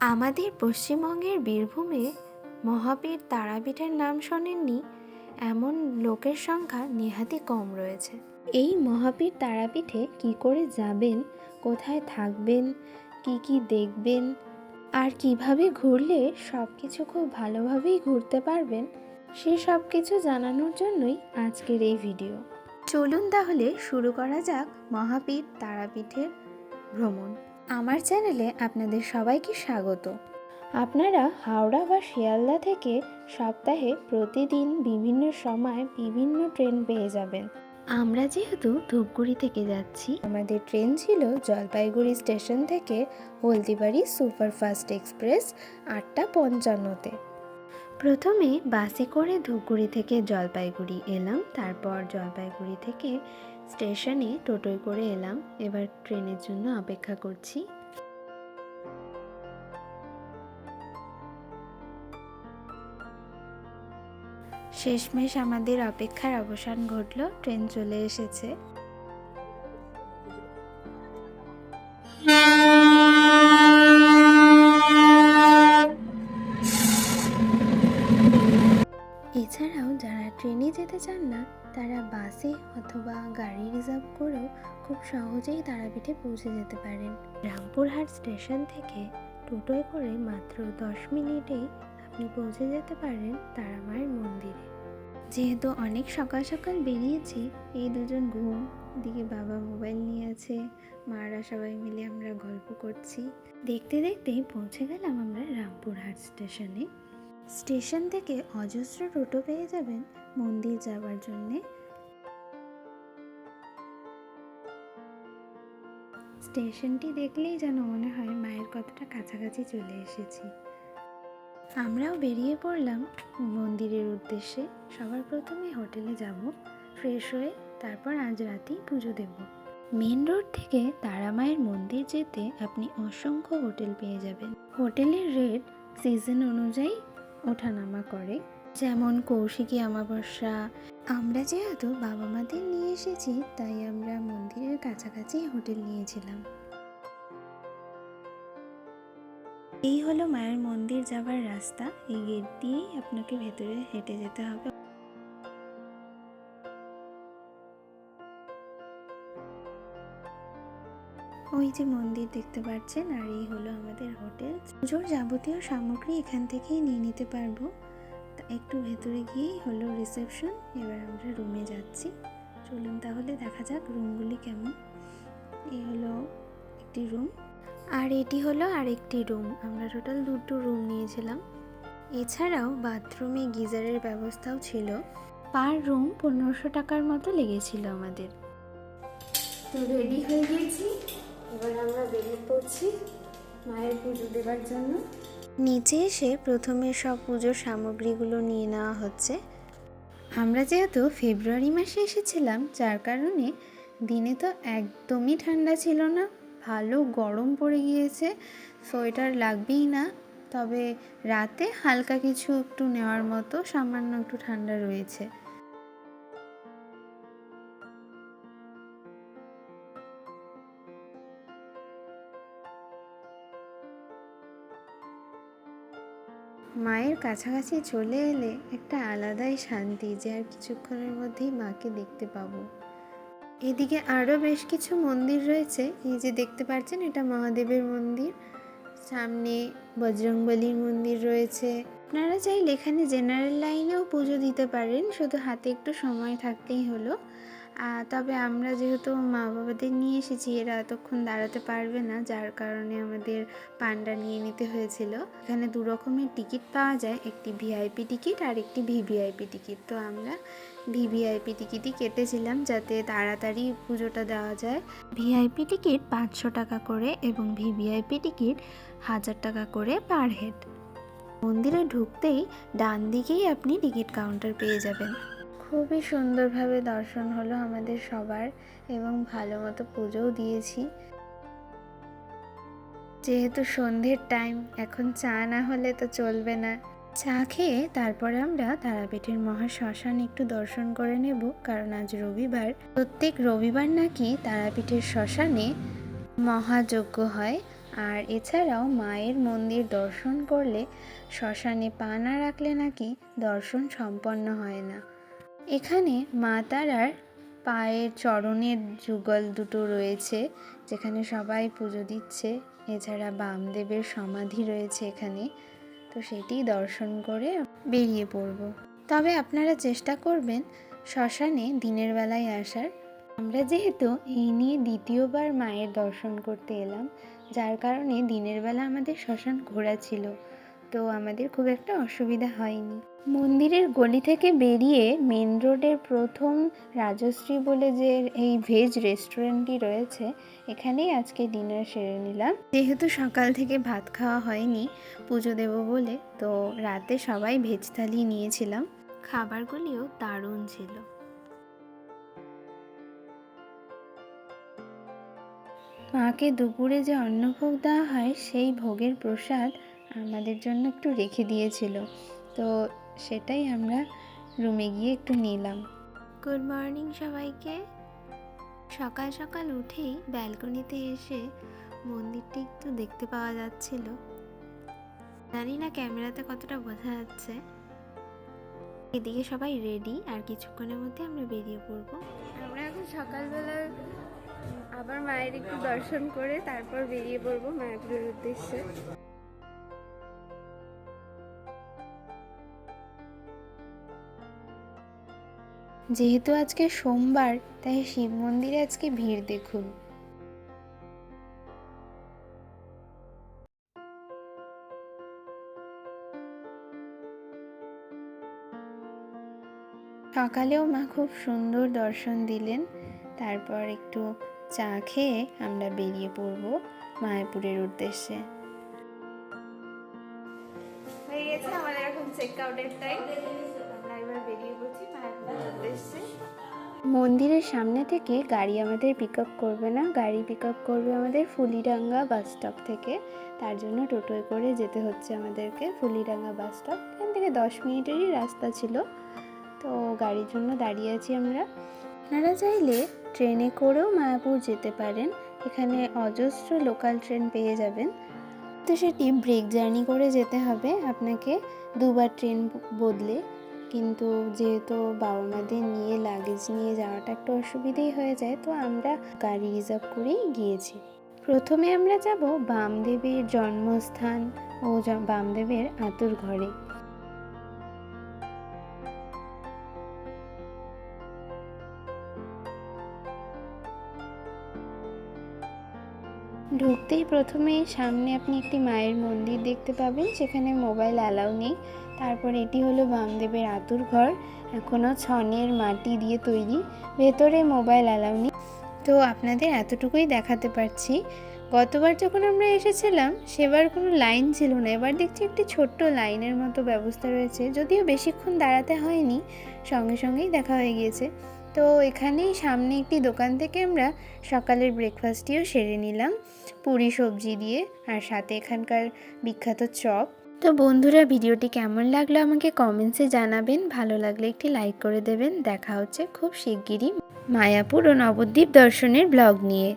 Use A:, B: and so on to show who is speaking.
A: আমাদের পশ্চিমবঙ্গের বীরভূমে মহাবীর তারাপীঠের নাম শোনেননি, এমন লোকের সংখ্যা নেহাতি কম রয়েছে। এই মহাবীর তারাপীঠে কি করে যাবেন, কোথায় থাকবেন, কি কি দেখবেন, আর কীভাবে ঘুরলে সব কিছু খুব ভালোভাবেই ঘুরতে পারবেন, সে সব কিছু জানানোর জন্যই আজকের এই ভিডিও। চলুন তাহলে শুরু করা যাক মহাবীর তারাপীঠের ভ্রমণ। আমার চ্যানেলে আপনাদের সবাইকে স্বাগত। আপনারা হাওড়া বা শিয়ালদা থেকে সপ্তাহে প্রতিদিন বিভিন্ন সময় বিভিন্ন ট্রেন পেয়ে যাবেন। আমরা যেহেতু ধূপগুড়ি থেকে যাচ্ছি, আমাদের ট্রেন ছিল জলপাইগুড়ি স্টেশন থেকে হলদিবাড়ি সুপারফাস্ট এক্সপ্রেস আটটা পঞ্চান্নতে। প্রথমে বাসে করে ধূপগুড়ি থেকে জলপাইগুড়ি এলাম, তারপর জলপাইগুড়ি থেকে স্টেশনে টোটোয় করে এলাম। এবার ট্রেনের জন্য অপেক্ষা করছি। শেষমেশ আমাদের অপেক্ষার অবসান ঘটল। ট্রেন চলে এসেছে। যেতে চান না, তারা বাসে অথবা গাড়ি রিজার্ভ করেও খুব সহজেই তারাপীঠে পৌঁছে যেতে পারেন। রামপুরহাট স্টেশন থেকে টোটোয় করে মাত্র দশ মিনিটেই আপনি পৌঁছে যেতে পারেন তারামায়ের মন্দিরে। যেহেতু অনেক সকাল সকাল বেরিয়েছি, এই দুজন ঘুম দিকে বাবা মোবাইল নিয়ে আছে, মারা সবাই মিলে আমরা গল্প করছি। দেখতে দেখতেই পৌঁছে গেলাম আমরা রামপুরহাট স্টেশনে। স্টেশন থেকে অজস্র টোটো পেয়ে যাবেন মন্দির যাওয়ার জন্যে। স্টেশনটি দেখলেই যেন মনে হয় মায়ের কতটা কাছাকাছি চলে এসেছি। আমরাও বেরিয়ে পড়লাম মন্দিরের উদ্দেশ্যে। সবার প্রথমে হোটেলে যাব, ফ্রেশ হয়ে তারপর আজ রাতেই পুজো দেব। মেন রোড থেকে তারামায়ের মন্দির যেতে আপনি অসংখ্য হোটেল পেয়ে যাবেন। হোটেলের রেট সিজন অনুযায়ী ওঠানামা করে। যেমন কৌশিকী অমাবস্যা। আমরা যেহেতু বাবা মাদের নিয়ে এসেছি, তাই আমরা মন্দিরের কাছাকাছি হোটেল নিয়েছিলাম। এই হলো মায়ের মন্দির যাওয়ার রাস্তা। এই গেট দিয়েই আপনাকে ভেতরে হেঁটে যেতে হবে। ওই যে মন্দির দেখতে পাচ্ছেন আর এই হলো আমাদের হোটেল। পুজোর যাবতীয় সামগ্রী এখান থেকেই নিয়ে নিতে পারব। একটু ভেতরে গিয়েই হলো রিসেপশন, এবার আমরা রুমে যাচ্ছি। চলুন তাহলে দেখা যাক রুমগুলি কেমন। এই হলো একটি রুম আর এটি হলো আরেকটি রুম আমরা টোটাল দুটো রুম নিয়েছিলাম। এছাড়াও বাথরুমে গিজারের ব্যবস্থাও ছিল। পার রুম পনেরোশো টাকার মতো লেগেছিল আমাদের। তো রেডি হয়ে গিয়েছি এবার আমরা বেরিয়ে পড়ছি মায়ের পুজো দেবার জন্য। নিচে এসে প্রথমে সব পুজোর সামগ্রীগুলো নিয়ে নেওয়া হচ্ছে। আমরা যেহেতু ফেব্রুয়ারি মাসে এসেছিলাম যার কারণে দিনে তো একদমই ঠান্ডা ছিল না ভালো গরম পড়ে গিয়েছে সোয়েটার লাগবেই না। তবে রাতে হালকা কিছু একটু নেওয়ার মতো সামান্য একটু ঠান্ডা রয়েছে। মায়ের কাছাকাছি চলে এলে একটা আলাদাই শান্তি যে আর কিছুক্ষণের মধ্যেই মাকে দেখতে পাবো। এদিকে আরও বেশ কিছু মন্দির রয়েছে। এই যে দেখতে পাচ্ছেন এটা মহাদেবের মন্দির। সামনে বজরংবলীর মন্দির রয়েছে। আপনারা চাইলে এখানে জেনারেল লাইনেও পুজো দিতে পারেন। শুধু হাতে একটু সময় থাকতেই হলো। তবে আমরা যেহেতু মা বাবাদের নিয়ে এসেছি, এরা এতক্ষণ দাঁড়াতে পারবে না, যার কারণে আমাদের পান্ডা নিয়ে নিতে হয়েছিল। এখানে দু রকমের টিকিট পাওয়া যায়, একটি ভিআইপি টিকিট আর একটি ভিভিআইপি টিকিট। তো আমরা ভিভিআইপি টিকিটই কেটেছিলাম যাতে তাড়াতাড়ি পুজোটা দেওয়া যায়। ভিআইপি টিকিট পাঁচশো টাকা করে এবং ভিভিআইপি টিকিট হাজার টাকা করে পার হেড। মন্দিরে ঢুকতেই ডান দিকেই আপনি টিকিট কাউন্টার পেয়ে যাবেন। খুবই সুন্দরভাবে দর্শন হলো আমাদের সবার এবং ভালো মতো পুজোও দিয়েছি। যেহেতু সন্ধ্যের টাইম এখন চা না হলে তো চলবে না। চা খেয়ে তারপরে আমরা তারাপীঠের মহা শ্মশান একটু দর্শন করে নেব, কারণ আজ রবিবার। প্রত্যেক রবিবার নাকি তারাপীঠের শ্মশানে মহাযজ্ঞ হয়, আর এছাড়াও মায়ের মন্দির দর্শন করলে শ্মশানে পা না রাখলে নাকি দর্শন সম্পন্ন হয় না। এখানে মা তারার পায়ের চরণের যুগল দুটো রয়েছে, যেখানে সবাই পুজো দিচ্ছে। এছাড়া বামদেবের সমাধি রয়েছে এখানে। তো সেটি দর্শন করে বেরিয়ে পড়ব। তবে আপনারা চেষ্টা করবেন শ্মশানে দিনের বেলায় আসার। আমরা যেহেতু এই নিয়ে দ্বিতীয়বার মায়ের দর্শন করতে এলাম, যার কারণে দিনের বেলা আমাদের শ্মশান ঘোরা ছিল। তো আমাদের খুব একটা অসুবিধা হয়নি। মন্দিরের গলি থেকে বেরিয়ে মেন রোডের প্রথম রাজশ্রী বলে যে এই ভেজ রেস্টুরেন্টটি রয়েছে, এখানেই আজকে ডিনার সেরে নিলাম। যেহেতু সকাল থেকে ভাত খাওয়া হয়নি, পুজো দেব বলে, তো রাতে সবাই ভেজ থালি নিয়েছিলাম। খাবারগুলিও দারুণ ছিল। মাকে দুপুরে যে অন্নভোগ দেওয়া হয়, সেই ভোগের প্রসাদ আমাদের জন্য একটু রেখে দিয়েছিল। তো সেটাই আমরা রুমে গিয়ে একটু নিলাম। গুড মর্নিং সবাইকে। সকাল সকাল উঠেই ব্যালকনিতে এসে মন্দিরটি একটু দেখতে পাওয়া যাচ্ছিল। জানি না ক্যামেরাতে কতটা বোঝা যাচ্ছে। এদিকে সবাই রেডি আর কিছুক্ষণের মধ্যে আমরা বেরিয়ে পড়ব। আমরা এখন সকালবেলা আবার মায়ের একটু দর্শন করে তারপর বেরিয়ে পড়ব মায়াপুরের উদ্দেশ্যে। যেহেতু আজকে সোমবার, তাই শিব মন্দিরে আজকে ভিড় দেখুন। সকালেও মা খুব সুন্দর দর্শন দিলেন। তারপর একটু চা খেয়ে আমরা বেরিয়ে পড়ব মায়াপুরের উদ্দেশ্যে। হয়ে গেছে আমাদের এখন চেক আউটের টাইম মন্দিরের সামনে থেকে গাড়ি আমাদের পিক আপ করবে না। গাড়ি পিক আপ করবে আমাদের ফুলিডাঙ্গা বাস স্টপ থেকে। তার জন্য টোটোয় করে যেতে হচ্ছে আমাদেরকে ফুলিডাঙ্গা বাস স্টপ এখান থেকে দশ মিনিটেরই রাস্তা ছিল। তো গাড়ির জন্য দাঁড়িয়ে আছি আমরা। আপনারা চাইলে ট্রেনে করেও মায়াপুর যেতে পারেন। এখানে অজস্র লোকাল ট্রেন পেয়ে যাবেন। তো সেটি ব্রেক জার্নি করে যেতে হবে। আপনাকে দুবার ট্রেন বদলে কিন্তু যেহেতু বাবা মাদের নিয়ে লাগেজ নিয়ে যাওয়াটা একটু অসুবিধেই হয়ে যায়, তো আমরা গাড়ি রিজার্ভ করেই গিয়েছি। প্রথমে আমরা যাব বামদেবের জন্মস্থান ও বামদেবের আতুর ঘরে। ঢুকতেই প্রথমে সামনে আপনি একটি মায়ের মন্দির দেখতে পাবেন সেখানে মোবাইল অ্যালাউ নেই। তারপর এটি হলো বামদেবের আতুর ঘর। এখনও ছনের মাটি দিয়ে তৈরি। ভেতরে মোবাইল অ্যালাউ নেই। তো আপনাদের এতটুকুই দেখাতে পারছি। গতবার যখন আমরা এসেছিলাম, সেবার কোনো লাইন ছিল না। এবার দেখছি একটি ছোট্ট লাইনের মতো ব্যবস্থা রয়েছে। যদিও বেশিক্ষণ দাঁড়াতে হয়নি, সঙ্গে সঙ্গেই দেখা হয়ে গিয়েছে। তো এখানেই সামনে একটি দোকান থেকে আমরা সকালের ব্রেকফাস্টটিও সেরে নিলাম। পুরি সবজি দিয়ে, আর সাথে এখানকার বিখ্যাত চপ। তো বন্ধুরা, ভিডিওটি কেমন লাগল আমাকে কমেন্টসে জানাবেন। ভালো লাগলে একটি লাইক করে দেবেন। দেখা হচ্ছে খুব শিগগিরই মায়াপুর ও নবদ্বীপ দর্শনের ব্লগ নিয়ে।